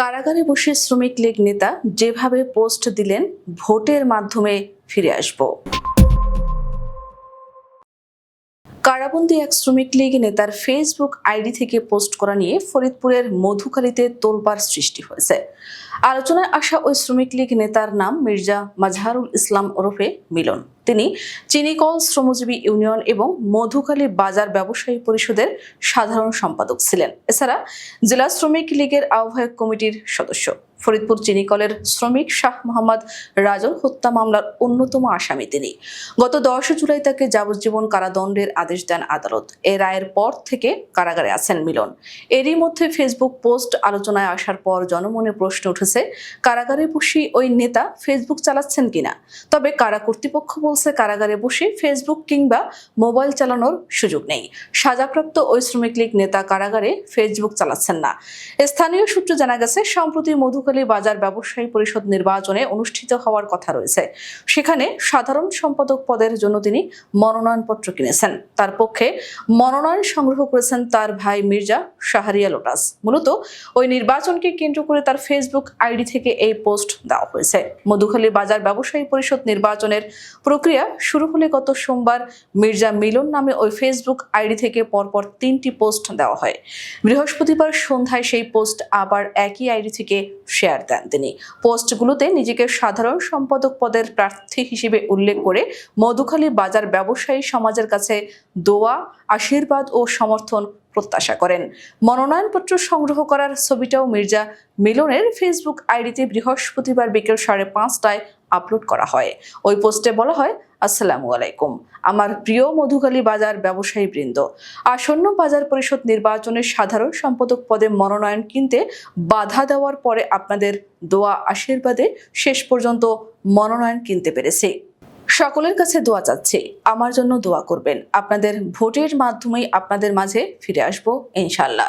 কারাগারে বসে শ্রমিক লীগ নেতা যেভাবে পোস্ট দিলেন, ভোটের মাধ্যমে ফিরে আসব। কারাবন্দি এক শ্রমিক লীগ নেতার ফেসবুক আইডি থেকে পোস্ট করা নিয়ে ফরিদপুরের মধুখালীতে তোলপাড় সৃষ্টি হয়েছে। আলোচনায় আসা ওই শ্রমিক লীগ নেতার নাম মির্জা মাজহারুল ইসলাম ওরফে মিলন। তিনি চিনিকল শ্রমজীবী ইউনিয়ন এবং মধুখালী বাজার ব্যবসায়ী পরিষদের সাধারণ সম্পাদক ছিলেন। এছাড়া জেলা শ্রমিক লীগের আহ্বায়ক কমিটির সদস্য। ফরিদপুর চিনিকলের শ্রমিক শাহ মোহাম্মদ রাজল হত্যা মামলার অন্যতম আসামি তিনি। গত দশ জুলাই তাকে যাবজ্জীবন কারাদণ্ডের আদেশ দেন আদালত। এ রায়ের পর থেকে কারাগারে আছেন মিলন। এরই মধ্যে ফেসবুক পোস্ট আলোচনায় আসার পর জনমনে প্রশ্ন উঠেছে, কারাগারে বসে ওই নেতা ফেসবুক চালাচ্ছেন কিনা? তবে কারা কর্তৃপক্ষ বলছে কারাগারে বসে ফেসবুক কিংবা মোবাইল চালানোর সুযোগ নেই। সাজাপ্রাপ্ত ওই শ্রমিক লীগ নেতা কারাগারে ফেসবুক চালাচ্ছেন না। স্থানীয় সূত্রে জানা গেছে, সম্প্রতি মধুখালী বাজার ব্যবসায়ী পরিষদ নির্বাচনে অনুষ্ঠিত হওয়ার কথা রয়েছে। সেখানে সাধারণ সম্পাদক পদের জন্য তিনি মনোনয়নপত্র কিনেছেন। তার পক্ষে মনোনয়ন সংগ্রহ করেছেন তার ভাই মির্জা শাহরিয়া লোটাস। মূলত ওই নির্বাচনকে কেন্দ্র করে তার ফেসবুক আইডি থেকে এই পোস্ট দেওয়া হয়েছে। মধুখালী বাজার ব্যবসায়ী পরিষদ নির্বাচনের প্রক্রিয়া শুরু হলে গত সোমবার মির্জা মিলন নামে ওই ফেসবুক আইডি থেকে পরপর তিনটি পোস্ট দেওয়া হয়। বৃহস্পতিবার সন্ধ্যায় সেই পোস্ট আবার একই আইডি থেকে শেয়ার দেন তিনি। পোস্টগুলোতে নিজেকে সাধারণ সম্পাদক পদের প্রার্থী হিসেবে উল্লেখ করে মধুখালী বাজার ব্যবসায়ী সমাজের কাছে দোয়া, আশীর্বাদ ও সমর্থন প্রত্যাশা করেন। মনোনয়নপত্র সংগ্রহ করার ছবিটাও মির্জা মিলনের ফেসবুক আইডিতে বৃহস্পতিবার বিকেল সাড়ে পাঁচটায় আপলোড করা হয়। ওই পোস্টে বলা হয়, আসসালামু আলাইকুম। আমার প্রিয় মধুখালী বাজার ব্যবসায়ী বৃন্দ, আসন্ন বাজার পরিষদ নির্বাচনের সাধারণ সম্পাদক পদে মনোনয়ন কিনতে বাধা দেওয়ার পরে আপনাদের দোয়া আশীর্বাদে শেষ পর্যন্ত মনোনয়ন কিনতে পেরেছি। সকলের কাছে দোয়া চাচ্ছি, আমার জন্য দোয়া করবেন। আপনাদের ভোটের মাধ্যমেই আপনাদের মাঝে ফিরে আসব ইনশাল্লাহ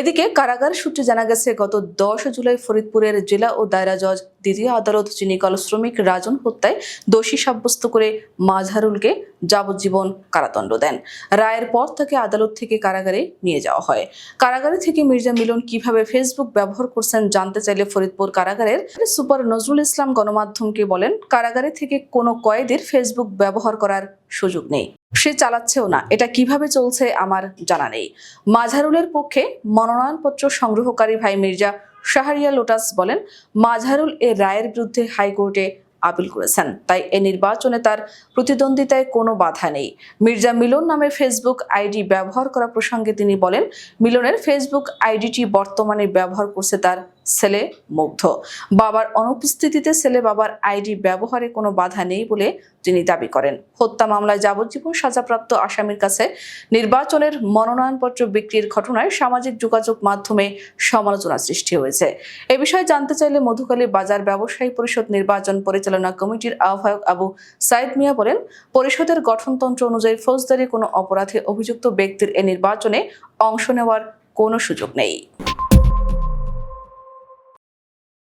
এদিকে কারাগার সূত্রে জানা গেছে, গত দশ জুলাই ফরিদপুরের জেলা ও দায়রা জজ দ্বিতীয় আদালত চিনিকল শ্রমিক রাজন হত্যায় দোষী সাব্যস্ত করে মাঝহারুলকে যাবজ্জীবন কারাদণ্ড দেন। রায়ের পর তাকে আদালত থেকে কারাগারে নিয়ে যাওয়া হয়। কারাগারে থেকে মির্জা মিলন কীভাবে ফেসবুক ব্যবহার করছেন জানতে চাইলে ফরিদপুর কারাগারের সুপার নজরুল ইসলাম গণমাধ্যমকে বলেন, কারাগারে থেকে কোনো কয়েদের ফেসবুক ব্যবহার করার সুযোগ নেই। সে চালাচ্ছেও না। এটা কীভাবে চলছে আমার জানা নেই। মাঝহারুলের পক্ষে মনোনয়নপত্র সংগ্রহকারী ভাই মির্জা শাহরিয়া লোটাস বলেন, মাঝারুল এ রায়ের বিরুদ্ধে হাইকোর্টে আপিল করেছেন। তাই এ নির্বাচনে তার প্রতিদ্বন্দ্বিতায় কোনো বাধা নেই। মির্জা মিলন নামে ফেসবুক আইডি ব্যবহার করা প্রসঙ্গে তিনি বলেন, মিলনের ফেসবুক আইডিটি বর্তমানে ব্যবহার করছে তার ছেলে মুগ্ধ। বাবার অনুপস্থিতিতে ছেলে বাবার আইডি ব্যবহারে কোনো বাধা নেই বলে তিনি দাবি করেন। হত্যা মামলায় যাবজ্জীবন সাজাপ্রাপ্ত আসামির কাছে নির্বাচনের মনোনয়নপত্র বিক্রির ঘটনায় সামাজিক যোগাযোগ মাধ্যমে সমালোচনা সৃষ্টি হয়েছে। এ বিষয়ে জানতে চাইলে মধুখালী বাজার ব্যবসায়ী পরিষদ নির্বাচন পরিচালনা কমিটির আহ্বায়ক আবু সাইদ মিয়া বলেন, পরিষদের গঠনতন্ত্র অনুযায়ী ফৌজদারি কোনো অপরাধে অভিযুক্ত ব্যক্তির এ নির্বাচনে অংশ নেওয়ার কোনো সুযোগ নেই।